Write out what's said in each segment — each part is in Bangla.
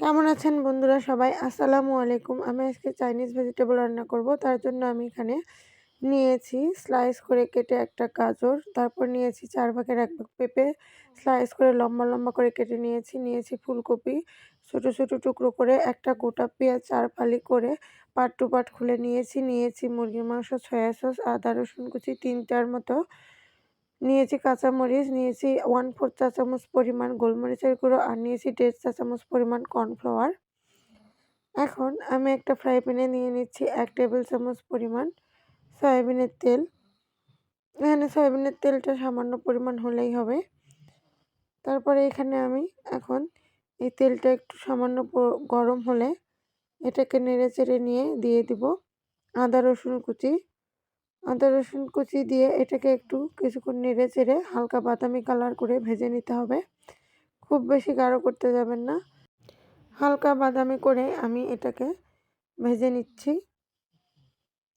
কেমন আছেন বন্ধুরা সবাই? আসসালামু আলাইকুম। আমি আজকে চাইনিজ ভেজিটেবল রান্না করব। তার জন্য আমি এখানে নিয়েছি স্লাইস করে কেটে একটা গাজর, তারপর নিয়েছি চার ভাগের এক ভাগ পেঁপে, স্লাইস করে লম্বা লম্বা করে কেটে নিয়েছি। নিয়েছি ফুলকপি, ছোটো ছোটো টুকরো করে একটা গোটা পেঁয়াজ চার ফালি করে পাট টু পাট খুলে নিয়েছি। নিয়েছি মুরগির মাংস, সয়া সস, আদা, রসুন কুচি, তিনটার মতো নিয়েছি কাঁচামরিচ, নিয়েছি ওয়ান ফোর চা চামচ পরিমাণ গোলমরিচের গুঁড়ো আর নিয়েছি দেড় চা চামচ পরিমাণ কর্নফ্লাওয়ার এখন আমি একটা ফ্রাই প্যানে নিয়ে নিচ্ছি এক টেবিল চামচ পরিমাণ সয়াবিনের তেল। এখানে সয়াবিনের তেলটা সামান্য পরিমাণ হলেই হবে। তারপরে এখানে আমি এখন এই তেলটা একটু সামান্য গরম হলে এটাকে নেড়ে চেড়ে নিয়ে দিয়ে দিব আদা রসুন কুচি। আদা, রসুন কুচি দিয়ে এটাকে একটু কিছুক্ষণ নেড়ে চেড়ে হালকা বাদামি কালার করে ভেজে নিতে হবে। খুব বেশি গাঢ় করতে যাবেন না। হালকা বাদামি করে আমি এটাকে ভেজে নিচ্ছি।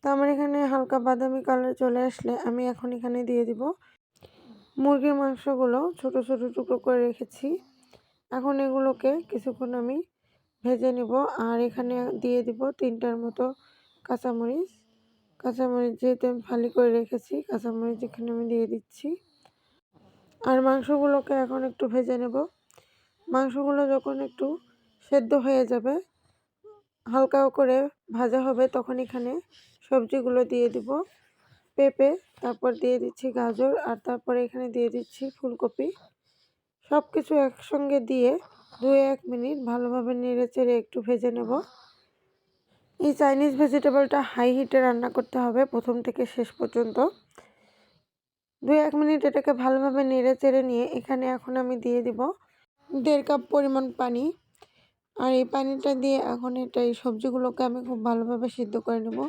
তো আমার এখানে হালকা বাদামি কালার চলে আসলে আমি এখন এখানে দিয়ে দিব। মুরগির মাংসগুলো ছোট ছোট টুকরো করে রেখেছি। এখন এগুলোকে কিছুক্ষণ আমি ভেজে নিব। আর এখানে দিয়ে দিব তিনটার মতো কাঁচামরিচ। কাঁচামরিচ যেহেতু আমি ফালি করে রেখেছি, কাঁচামরিচ এখানে আমি দিয়ে দিচ্ছি। আর মাংসগুলোকে এখন একটু ভেজে নেব। মাংসগুলো যখন একটু সেদ্ধ হয়ে যাবে হালকা করে ভাজা হবে, তখন এখানে সবজিগুলো দিয়ে দিব। পেঁপে, তারপর দিয়ে দিচ্ছি গাজর, আর তারপরে এখানে দিয়ে দিচ্ছি ফুলকপি। সব কিছু একসঙ্গে দিয়ে দু এক মিনিট ভালোভাবে নেড়ে চেড়ে একটু ভেজে নেব। এই চাইনিজ ভেজিটেবলটা হাই হিটে রান্না করতে হবে প্রথম থেকে শেষ পর্যন্ত। দু এক মিনিট এটাকে ভালোভাবে নেড়ে চেড়ে নিয়ে এখানে এখন আমি দিয়ে দিব দেড় কাপ পরিমাণ পানি। আর এই পানিটা দিয়ে এখন এটা এই সবজিগুলোকে আমি খুব ভালোভাবে সিদ্ধ করে নেব।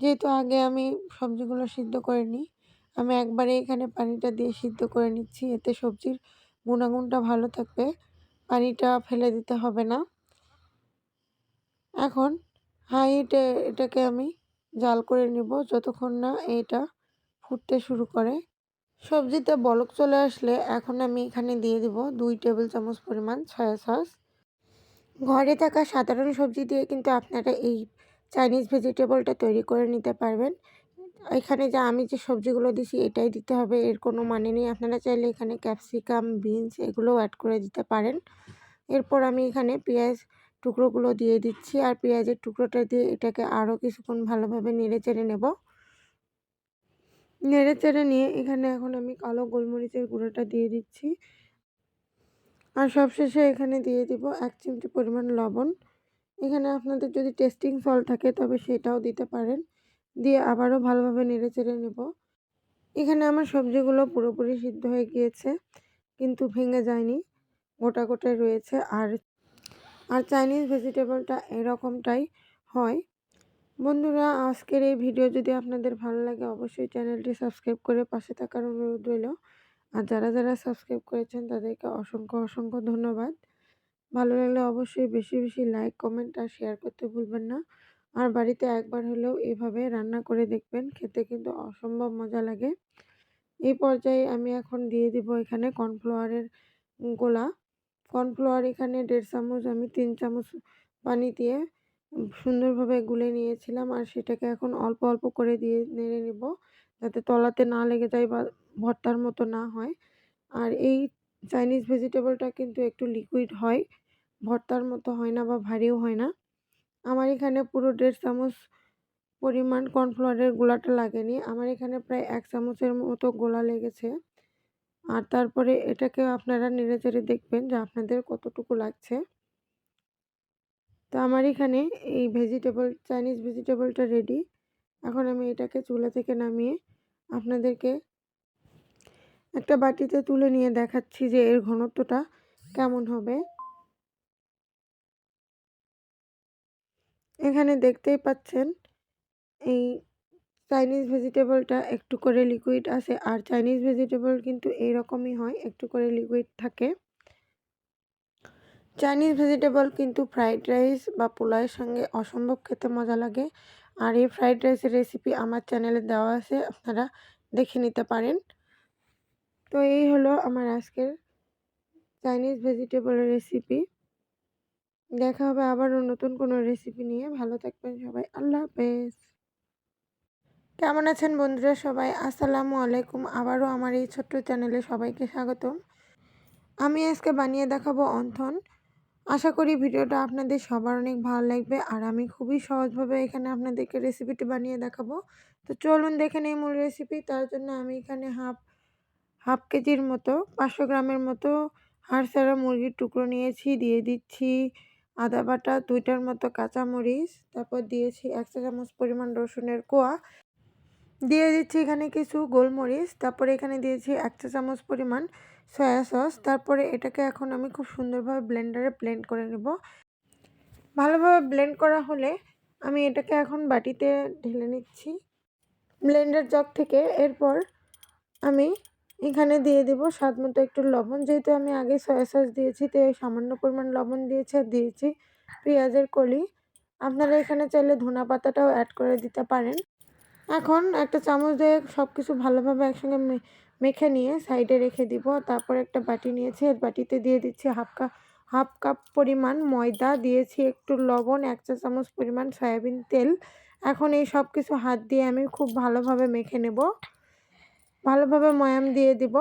যেহেতু আগে আমি সবজিগুলো সিদ্ধ করে নিই আমি একবারে এখানে পানিটা দিয়ে সিদ্ধ করে নিচ্ছি। এতে সবজির গুণাগুণটা ভালো থাকবে, পানিটা ফেলে দিতে হবে না। এখন হাই হিটে এটাকে আমি জাল করে নিব যতক্ষণ না এটা ফুটতে শুরু করে। সবজিতে বলক চলে আসলে এখন আমি এখানে দিয়ে দিব দুই টেবিল চামচ পরিমাণ সয়া সস ঘরে থাকা সাধারণ সবজি দিয়ে কিন্তু আপনারা এই চাইনিজ ভেজিটেবলটা তৈরি করে নিতে পারবেন। এখানে যা আমি যে সবজিগুলো দিছি এটাই দিতে হবে, এর কোনো মানে নেই। আপনারা চাইলে এখানে ক্যাপসিকাম বিনস এগুলোও অ্যাড করে দিতে পারেন। এরপর আমি এখানে পেঁয়াজ টুকরোগুলো দিয়ে দিচ্ছি আর পেঁয়াজের টুকরোটা দিয়ে এটাকে আরও কিছুক্ষণ ভালোভাবে নেড়ে চেড়ে নেব। নেড়ে চেড়ে নিয়ে এখানে এখন আমি কালো গোলমরিচের গুঁড়োটা দিয়ে দিচ্ছি। আর সবশেষে এখানে দিয়ে দিব এক চিমটি পরিমাণ লবণ। এখানে আপনাদের যদি টেস্টিং সল্ট থাকে তবে সেটাও দিতে পারেন। দিয়ে আবারও ভালোভাবে নেড়ে চেড়ে নেব। এখানে আমার সবজিগুলো পুরোপুরি সিদ্ধ হয়ে গিয়েছে, কিন্তু ভেঙে যায়নি। গোটা গোটায় রয়েছে আর আর চাইনিজ ভেজিটেবলটা এরকমটাই হয়। বন্ধুরা, আজকের এই ভিডিও যদি আপনাদের ভালো লাগে, অবশ্যই চ্যানেলটি সাবস্ক্রাইব করে পাশে থাকার অনুরোধ রইল। আর যারা যারা সাবস্ক্রাইব করেছেন, তাদেরকে অসংখ্য অসংখ্য ধন্যবাদ। ভালো লাগলে অবশ্যই বেশি বেশি লাইক কমেন্ট আর শেয়ার করতে ভুলবেন না। আর বাড়িতে একবার হলেও এভাবে রান্না করে দেখবেন, খেতে কিন্তু অসম্ভব মজা লাগে। এই পর্যায়ে আমি এখন দিয়ে দিব এখানে কর্নফ্লাওয়ারের গোলা। কর্নফ্লাওয়ার এখানে দেড় চামচ, আমি তিন চামচ পানি দিয়ে সুন্দরভাবে গুলে নিয়েছিলাম আর সেটাকে এখন অল্প অল্প করে দিয়ে নেড়ে নেব যাতে তলাতে না লেগে যায় বা ভর্তার মতো না হয়। আর এই চাইনিজ ভেজিটেবলটা কিন্তু একটু লিকুইড হয়, ভর্তার মতো হয় না বা ভারীও হয় না। আমার এখানে পুরো দেড় চামচ পরিমাণ কর্নফ্লাওয়ারের গোলাটা লাগেনি, আমার এখানে প্রায় এক চামচের মতো গোলা লেগেছে। আর তারপরে এটাকে আপনারা নেড়ে চেড়ে দেখবেন যে আপনাদের কতটুকু লাগছে। তো আমার এখানে এই ভেজিটেবল চাইনিজ ভেজিটেবলটা রেডি এখন আমি এটাকে চুলা থেকে নামিয়ে আপনাদেরকে একটা বাটিতে তুলে নিয়ে দেখাচ্ছি যে এর ঘনত্বটা কেমন হবে। এখানে দেখতেই পাচ্ছেন এই চাইনিজ ভেজিটেবলটা একটু করে লিকুইড আছে, আর চাইনিজ ভেজিটেবল কিন্তু এইরকমই হয়, একটু করে লিকুইড থাকে। চাইনিজ ভেজিটেবল কিন্তু ফ্রাইড রাইস বা পোলাওয়ের সঙ্গে অসম্ভব খেতে মজা লাগে। আর এই ফ্রাইড রাইসের রেসিপি আমার চ্যানেলে দেওয়া আছে, আপনারা দেখে নিতে পারেন। তো এই হলো আমার আজকের চাইনিজ ভেজিটেবলের রেসিপি দেখা হবে আবারও নতুন কোনো রেসিপি নিয়ে। ভালো থাকবেন সবাই। আল্লাহ হাফেজ। কেমন আছেন বন্ধুরা সবাই? আসসালামু আলাইকুম। আবারও আমার এই ছোট্ট চ্যানেলে সবাইকে স্বাগতম। আমি আজকে বানিয়ে দেখাবো অন্থন। আশা করি ভিডিওটা আপনাদের সবার অনেক ভালো লাগবে আর আমি খুবই সহজভাবে এখানে আপনাদেরকে রেসিপিটি বানিয়ে দেখাবো। তো চলুন দেখে নেই মূল রেসিপি তার জন্য আমি এখানে হাফ হাফ কেজির মতো, পাঁচশো গ্রামের মতো হাড় মুরগির টুকরো নিয়েছি। দিয়ে দিচ্ছি আদা বাটা, দুইটার মতো কাঁচামরিচ, তারপর দিয়েছি এক চা চামচ পরিমাণ রসুনের কোয়া। দিয়ে দিচ্ছি এখানে কিছু গোলমরিচ, তারপরে এখানে দিয়েছি এক চা চামচ পরিমাণ সয়া সস, তারপরে এটাকে এখন আমি খুব সুন্দরভাবে ব্লেন্ডারে ব্লেন্ড করে নেব। ভালোভাবে ব্লেন্ড করা হলে আমি এটাকে এখন বাটিতে ঢেলে নিচ্ছি। ব্লেন্ডার জগ থেকে এরপর আমি এখানে দিয়ে দেবো স্বাদ মতো একটু লবণ। যেহেতু আমি আগে সয়া সস দিয়েছি, তো সামান্য পরিমাণ লবণ দিয়েছি আর দিয়েছি পেঁয়াজের কলি। আপনারা এখানে চাইলে ধনা পাতাটাও অ্যাড করে দিতে পারেন। এখন একটা চামচ দিয়ে সব কিছু ভালোভাবে একসঙ্গে মেখে নিয়ে সাইডে রেখে দিব। তারপর একটা বাটি নিয়েছি। এর বাটিতে দিয়ে দিচ্ছি হাফ কাপ হাফ কাপ পরিমাণ ময়দা। দিয়েছি একটু লবণ, এক চা চামচ পরিমাণ সয়াবিন তেল। এখন এই সব কিছু হাত দিয়ে আমি খুব ভালোভাবে মেখে নেব। ভালোভাবে ময়াম দিয়ে দিব।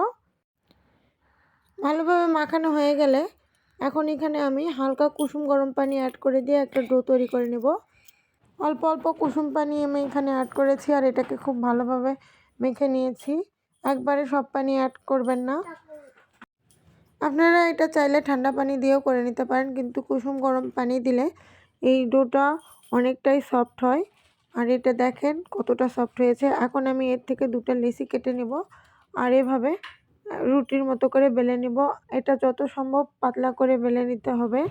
ভালোভাবে মাখানো হয়ে গেলে এখন এখানে আমি হালকা কুসুম গরম পানি অ্যাড করে দিয়ে একটা ডো তৈরি করে নেব। অল্প অল্প কুসুম পানি আমি এখানে অ্যাড করেছি আর এটাকে খুব ভালোভাবে মেখে নিয়েছি। একবারে সব পানি অ্যাড করবেন না। আপনারা এটা চাইলে ঠান্ডা পানি দিয়েও করে নিতে পারেন, কিন্তু কুসুম গরম পানি দিলে এই ডোটা অনেকটাই সফট হয়। আর এটা দেখেন কতটা সফট হয়েছে। এখন আমি এর থেকে দুটো লেসি কেটে নেব আর এভাবে রুটির মতো করে বেলে নিব। এটা যত সম্ভব পাতলা করে বেলে নিতে হবে।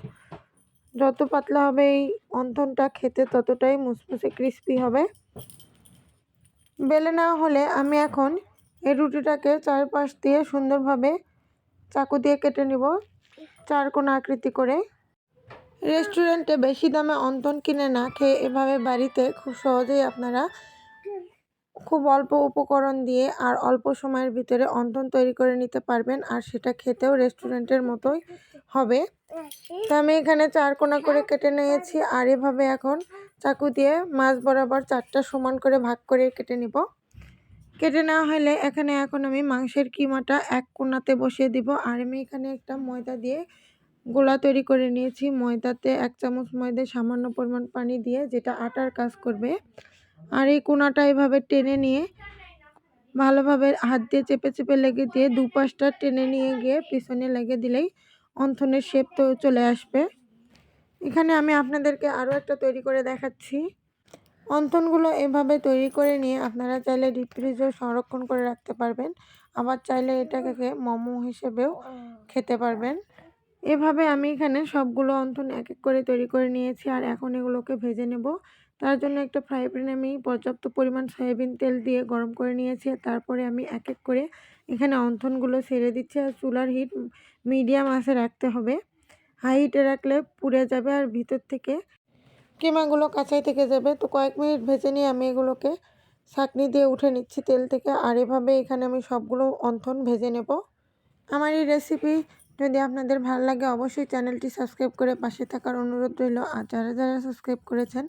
যত পাতলা হবে এই অন্থনটা খেতে ততটাই মুসমুসে ক্রিস্পি হবে। বেলে না হলে আমি এখন এই রুটিটাকে চারপাশ দিয়ে সুন্দরভাবে চাকু দিয়ে কেটে নিব চার কোন আকৃতি করে। রেস্টুরেন্টে বেশি দামে অন্তন কিনে না খেয়ে এভাবে বাড়িতে খুব সহজেই আপনারা খুব অল্প উপকরণ দিয়ে আর অল্প সময়ের ভিতরে অন্তন তৈরি করে নিতে পারবেন আর সেটা খেতেও রেস্টুরেন্টের মতোই হবে। তো আমি এখানে চার কোনা করে কেটে নিয়েছি আর এভাবে এখন চাকু দিয়ে মাছ বরাবর চারটা সমান করে ভাগ করে কেটে নিব। কেটে নেওয়া হলে এখানে এখন আমি মাংসের কিমাটা এক কোনাতে বসিয়ে দিব আর আমি এখানে একটা ময়দা দিয়ে গোলা তৈরি করে নিয়েছি। ময়দাতে এক চামচ ময়দা সামান্য পরিমাণ পানি দিয়ে যেটা আটার কাজ করবে। আর এই কোনাটা এভাবে টেনে নিয়ে ভালোভাবে হাত দিয়ে চেপে চেপে লেগে দিয়ে দুপাশটা টেনে নিয়ে গিয়ে পিছনে লেগে দিলেই অন্থনের শেপ তো চলে আসবে। এখানে আমি আপনাদেরকে আরও একটা তৈরি করে দেখাচ্ছি। অন্থনগুলো এভাবে তৈরি করে নিয়ে আপনারা চাইলে ডিপ ফ্রিজেও সংরক্ষণ করে রাখতে পারবেন। আবার চাইলে এটাকে মোমো হিসেবেও খেতে পারবেন। এভাবে আমি এখানে সবগুলো অন্থন এক এক করে তৈরি করে নিয়েছি আর এখন এগুলোকে ভেজে নেব। তার জন্য একটা ফ্রাই প্যানে আমি পর্যাপ্ত পরিমাণ সয়াবিন তেল দিয়ে গরম করে নিয়েছি। তারপরে আমি এক এক করে এখানে অন্থনগুলো ছেড়ে দিচ্ছি আর চুলার হিট মিডিয়াম আসে রাখতে হবে। হাই হিটে রাখলে পুড়ে যাবে আর ভিতর থেকে কিমাগুলো কাঁচাই থেকে যাবে। তো কয়েক মিনিট ভেজে নিয়ে আমি এগুলোকে ছাঁকনি দিয়ে উঠে নিচ্ছি তেল থেকে। আর এভাবে এখানে আমি সবগুলো অন্থন ভেজে নেব। আমার এই রেসিপি যদি আপনাদের ভালো লাগে, অবশ্যই চ্যানেলটি সাবস্ক্রাইব করে পাশে থাকার অনুরোধ রইল। আর যারা যারা সাবস্ক্রাইব করেছেন,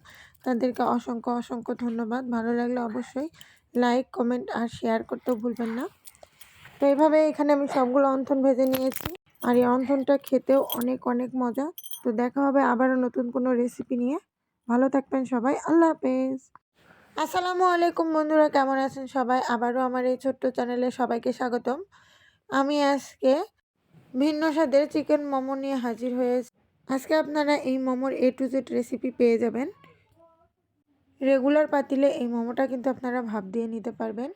তাদেরকে অসংখ্য অসংখ্য ধন্যবাদ। ভালো লাগলে অবশ্যই লাইক, কমেন্ট আর শেয়ার করতেও ভুলবেন না। তো এইভাবে এখানে আমি সবগুলো অন্থন ভেজে নিয়েছি। আর এই অন্থনটা খেতেও অনেক অনেক মজা। তো দেখা হবে আবারও নতুন কোনো রেসিপি নিয়ে। ভালো থাকবেন সবাই। আল্লাহ হাফেজ। আসসালামু আলাইকুম বন্ধুরা, কেমন আছেন সবাই? আবারও আমার এই ছোট্ট চ্যানেলে সবাইকে স্বাগতম। আমি আজকে ভিন্ন স্বাদের চিকেন মোমো নিয়ে হাজির হয়েছি। আজকে আপনারা এই মোমোর এ টু জেড রেসিপি পেয়ে যাবেন। রেগুলার পাতিলে এই মোমোটা কিন্তু আপনারা ভাব দিয়ে নিতে পারবেন।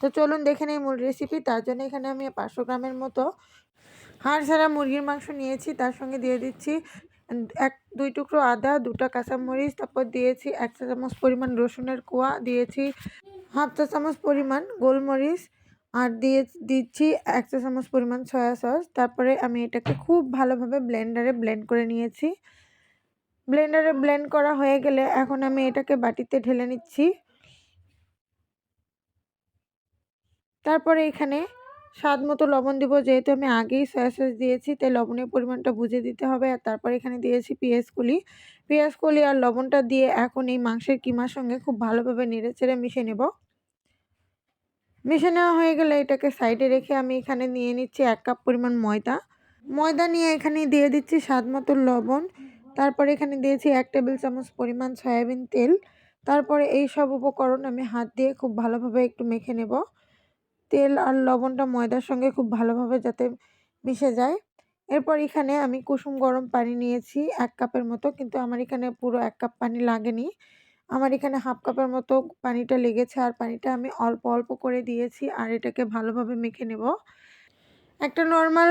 তো চলুন দেখে নেই মূল রেসিপি তার জন্য এখানে আমি পাঁচশো গ্রামের মতো হাড় ছাড়া মুরগির মাংস নিয়েছি। তার সঙ্গে দিয়ে দিচ্ছি এক, দুই টুকরো আদা, দুটা কাঁচামরিচ, তারপর দিয়েছি এক চা চামচ পরিমাণ রসুনের কোয়া, দিয়েছি হাফ চা চামচ পরিমাণ গোলমরিচ আর দিয়ে, দিচ্ছি এক চামচ পরিমাণ সয়া সস তারপরে আমি এটাকে খুব ভালোভাবে ব্লেন্ডারে ব্লেন্ড করে নিয়েছি। ব্লেন্ডারে ব্লেন্ড করা হয়ে গেলে এখন আমি এটাকে বাটিতে ঢেলে নিচ্ছি। তারপরে এখানে স্বাদ মতো লবণ দিব, যেহেতু আমি আগেই সয়া সস দিয়েছি, তাই লবণের পরিমাণটা বুঝে দিতে হবে। আর তারপর এখানে দিয়েছি পেঁয়াজ কলি। পেঁয়াজ কলি আর লবণটা দিয়ে এখন এই মাংসের কিমার সঙ্গে খুব ভালোভাবে নেড়ে চেড়ে মিশে নেব। মিশে নেওয়া হয়ে গেলে এটাকে সাইডে রেখে আমি এখানে নিয়ে নিচ্ছি এক কাপ পরিমাণ ময়দা। ময়দা নিয়ে এখানে দিয়ে দিচ্ছি স্বাদ মতো লবণ। তারপরে এখানে দিয়েছি এক টেবিল চামচ পরিমাণ সয়াবিন তেল। তারপরে এই সব উপকরণ আমি হাত দিয়ে খুব ভালোভাবে একটু মেখে নেব। তেল আর লবণটা ময়দার সঙ্গে খুব ভালোভাবে যাতে মিশে যায়। এরপর এখানে আমি কুসুম গরম পানি নিয়েছি এক কাপের মতো, কিন্তু আমার এখানে পুরো এক কাপ পানি লাগেনি। আমার এখানে হাফ কাপের মতো পানিটা লেগেছে আর পানিটা আমি অল্প অল্প করে দিয়েছি আর এটাকে ভালোভাবে মেখে নেব। একটা নর্মাল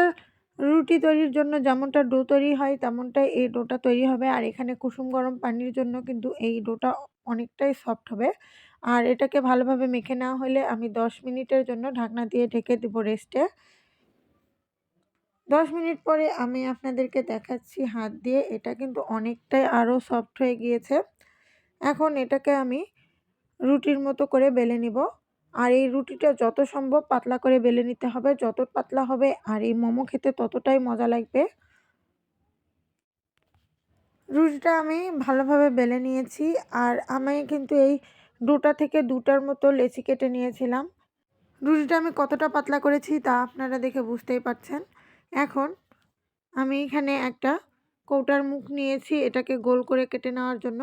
রুটি তৈরির জন্য যেমনটা ডো তৈরি হয় তেমনটাই এই ডোটা তৈরি হবে আর এখানে কুসুম গরম পানির জন্য কিন্তু এই ডোটা অনেকটাই সফট হবে। আর এটাকে ভালোভাবে মেখে নেওয়া হলে আমি 10 মিনিটের জন্য ঢাকনা দিয়ে ঢেকে দেবো রেস্টে 10 মিনিট পরে আমি আপনাদেরকে দেখাচ্ছি হাত দিয়ে, এটা কিন্তু অনেকটাই আরও সফট হয়ে গিয়েছে। এখন এটাকে আমি রুটির মতো করে বেলে নিব। আর এই রুটিটা যত সম্ভব পাতলা করে বেলে নিতে হবে, যত পাতলা হবে আর এই মোমো খেতে ততটাই মজা লাগবে। রুটিটা আমি ভালোভাবে বেলে নিয়েছি আর আমি কিন্তু এই দুটা থেকে দুটার মতো লেচি কেটে নিয়েছিলাম। রুটিটা আমি কতটা পাতলা করেছি তা আপনারা দেখে বুঝতেই পারছেন। এখন আমি এখানে একটা কৌটার মুখ নিয়েছি এটাকে গোল করে কেটে নেওয়ার জন্য।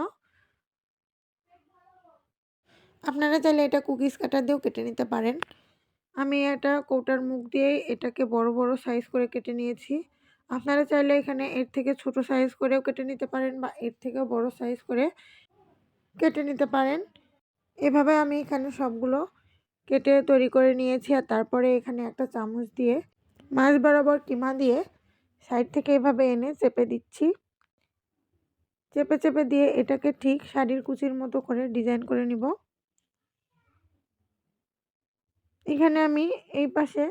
আপনারা চাইলে এটা কুকিজ কাটার দিয়েও কেটে নিতে পারেন। আমি একটা কৌটার মুখ দিয়ে এটাকে বড় বড় সাইজ করে কেটে নিয়েছি। আপনারা চাইলে এখানে এর থেকে ছোট সাইজ করেও কেটে নিতে পারেন বা এর থেকেও বড় সাইজ করে কেটে নিতে পারেন। এভাবে আমি এখানে সবগুলো কেটে তৈরি করে নিয়েছি আর তারপরে এখানে একটা চামচ দিয়ে, মাছ বরাবর কিমা দিয়ে সাইড থেকে এভাবে এনে চেপে দিচ্ছি। চেপে চেপে দিয়ে এটাকে ঠিক শাড়ির কুচির মতো করে ডিজাইন করে নিব। এখানে আমি এই পাশে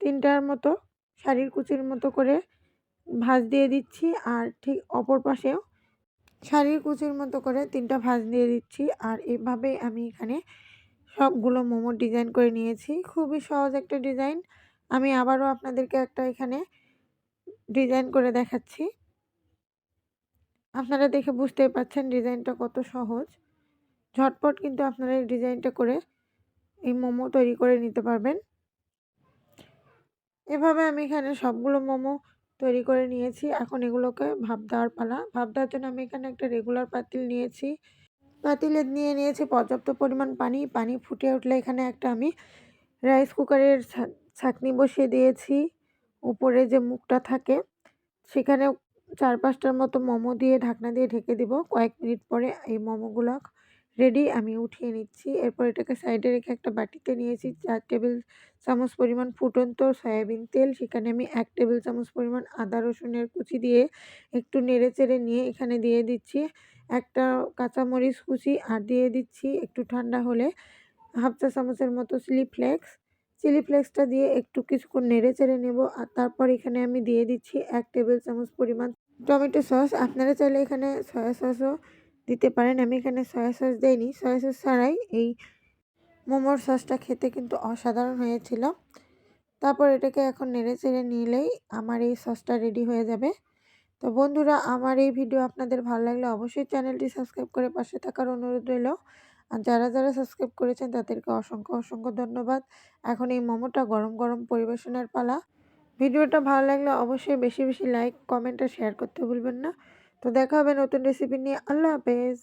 তিনটার মতো শাড়ির কুচির মতো করে ভাঁজ দিয়ে দিচ্ছি আর ঠিক অপর পাশেও শাড়ির কুচির মতো করে তিনটা ভাঁজ দিয়ে দিচ্ছি আর এভাবে আমি এখানে সবগুলো মোমোর ডিজাইন করে নিয়েছি। খুবই সহজ একটা ডিজাইন। আমি আবারও আপনাদেরকে একটা এখানে ডিজাইন করে দেখাচ্ছি। আপনারা দেখে বুঝতেই পাচ্ছেন ডিজাইনটা কত সহজ। ঝটপট কিন্তু আপনারা এই ডিজাইনটা করে এই মোমো তৈরি করে নিতে পারবেন। এভাবে আমি এখানে সবগুলো মোমো তৈরি করে নিয়েছি। এখন এগুলোকে ভাপ দেওয়ার পালা। ভাপ দেওয়ার জন্য আমি এখানে একটা রেগুলার পাতিল নিয়েছি। পাতিলে নিয়ে নিয়েছি পর্যাপ্ত পরিমাণ পানি। পানি ফুটে উঠলে এখানে একটা আমি রাইস কুকারের ছাকনি বসিয়ে দিয়েছি। উপরে যে মুখটা থাকে সেখানে চার পাঁচটার মতো মোমো দিয়ে ঢাকনা দিয়ে ঢেকে দিব। কয়েক মিনিট পরে এই মোমোগুলো রেডি আমি উঠিয়ে নিচ্ছি। এরপর এটাকে সাইডে রেখে একটা বাটিতে নিয়েছি। চার টেবিল চামচ পরিমাণ ফুটন্ত সয়াবিন তেল। সেখানে আমি এক টেবিল চামচ পরিমাণ আদা, রসুনের কুচি দিয়ে একটু নেড়ে চেড়ে নিয়ে এখানে দিয়ে দিচ্ছি। একটা কাঁচামরিচ কুচি আর দিয়ে দিচ্ছি একটু ঠান্ডা হলে। হাফ চা চামচের মতো চিলি ফ্লেক্স। চিলি ফ্লেক্সটা দিয়ে একটু কিছুক্ষণ নেড়ে চেড়ে নেব। আর তারপর এখানে আমি দিয়ে দিচ্ছি এক টেবিল চামচ পরিমাণ টমেটো সস। আপনারা চাইলে এখানে সয়া সসও দিতে পারেন। আমি এখানে সয়া সস দেইনি। সয়া সস ছাড়াই এই মোমোর সসটা খেতে কিন্তু অসাধারণ হয়েছিল। তারপর এটাকে এখন নেড়ে চেড়ে নিলেই আমার এই সসটা রেডি হয়ে যাবে। তো বন্ধুরা, আমার এই ভিডিও আপনাদের ভালো লাগলে অবশ্যই চ্যানেলটি সাবস্ক্রাইব করে পাশে থাকার অনুরোধ রইল। আর যারা যারা সাবস্ক্রাইব করেছেন, তাদেরকে অসংখ্য অসংখ্য ধন্যবাদ। এখন এই মোমোটা গরম গরম পরিবেশনের পালা। ভিডিওটা ভালো লাগলে অবশ্যই বেশি বেশি লাইক কমেন্ট আর শেয়ার করতে ভুলবেন না। তো দেখা হবে নতুন রেসিপি নিয়ে। আল্লাহ হাফেজ।